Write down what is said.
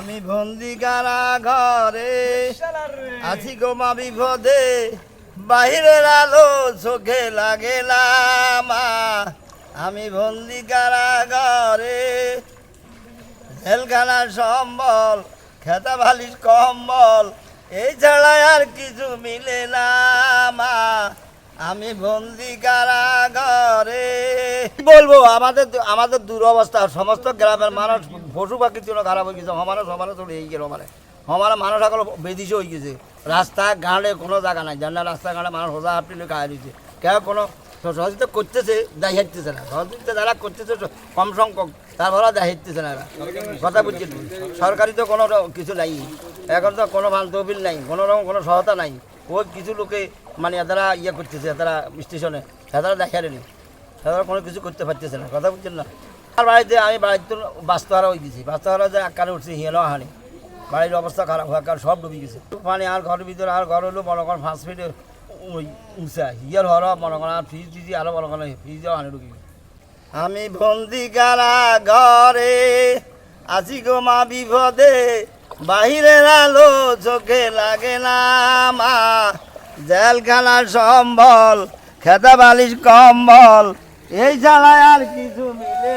আমি বন্দি কারা ঘরে। আছি গো মা বিপদে, বাহিরের আলো চোখে লাগে না মা। আমি বন্দি কারা ঘরে। জেলখানার সম্বল খেতা বালিশ কম্বল, এই ছাড়া আর কিছু মিলে না আমি বন্দি কারাগারে। বলব, আমাদের আমাদের দুরবস্থা, সমস্ত গ্রামের মানুষ, পশু পাখির জন্য খারাপ হয়ে গেছে, হমারা সমারা চলে এই গেল মানে। হমারা মানুষ এখন বেদিশে হয়ে গেছে। রাস্তা ঘাটে কোনো জায়গা নাই জানা রাস্তা ঘাটে মানুষ হোজা হাঁটতে খাওয়া দিচ্ছে কেউ কোনো সহযোগিতা করতেছে, দায় হাঁটতেছে না। সহযোগিতা যারা করতেছে কম সংখ্যক তারপরে দায় হাঁটতেছে না। কথা বুঝছেন? সরকারি তো কোনো কিছু নাই। এখন তো কোনো ভালো তহবিল নাই, কোনো রকম কোনো সহায়তা নাই। ওই কিছু লোকে মানে তারা ইয়ে করতেছে তারা স্টেশনে তারা দেখারে নেই তারা কোনো কিছু করতে পারতেছে না, কথা বুঝছেন না? আর বাড়িতে আমি বাড়িতে বাস্তহারা হয়ে গেছি বাস্তহারা যে আকারে উঠছে হিয়েলো হানি বাড়ির অবস্থা খারাপ হওয়ার কারণ সব ডুবে গেছে। পানি আর ঘরের ভিতরে আর ঘর হলো, মনে করেন পাঁচ ফিটে উঁচা। হিয়ার ঘর মনে করেন আর ফ্রিজ দিদি আরও মনে করেন ফ্রিজেও হানি ঢুকে গেছে। আমি বন্দি কারা ঘরে আছি গো মা বিপদে বাহিরের আলো চোখে লাগে না মা। খেলার সম্বল খেতা বালিশ কম্বল, এই ছাড়া আর কিছু মিলে